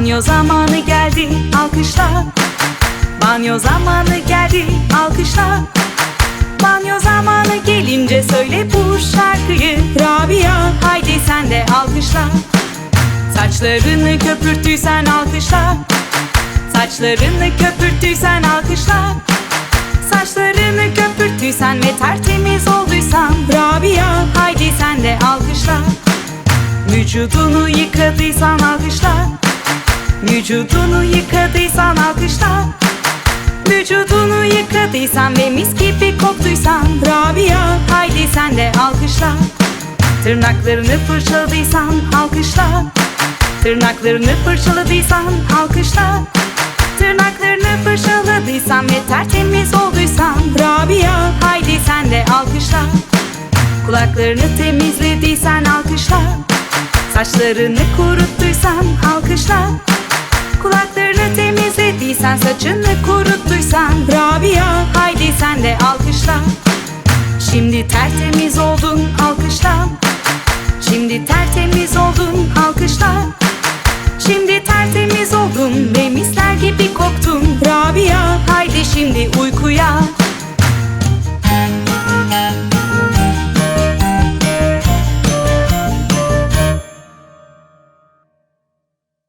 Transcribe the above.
Banyo zamanı geldi alkışla. Banyo zamanı geldi alkışla. Banyo zamanı gelince söyle bu şarkıyı. Rabia haydi sen de alkışla. Saçlarını köpürttüysen alkışla. Saçlarını köpürttüysen alkışla. Saçlarını köpürttüysen ve tertemiz olduysan. Rabia haydi sen de alkışla. Vücudunu yıkadıysan alkışla Vücudunu yıkadıysan alkışla. Vücudunu yıkadıysan ve mis gibi koktuysan Rabia haydi sen de alkışla. Tırnaklarını fırçaladıysan alkışla. Tırnaklarını fırçaladıysan alkışla. Tırnaklarını fırçaladıysan ve tertemiz olduysan Rabia haydi sen de alkışla. Kulaklarını temizlediysen alkışla. Saçlarını kuruttuysan alkışla temizlediysen saçını kuruttuysan Rabia haydi sen de alkışla. Şimdi tertemiz oldun alkışla. Şimdi tertemiz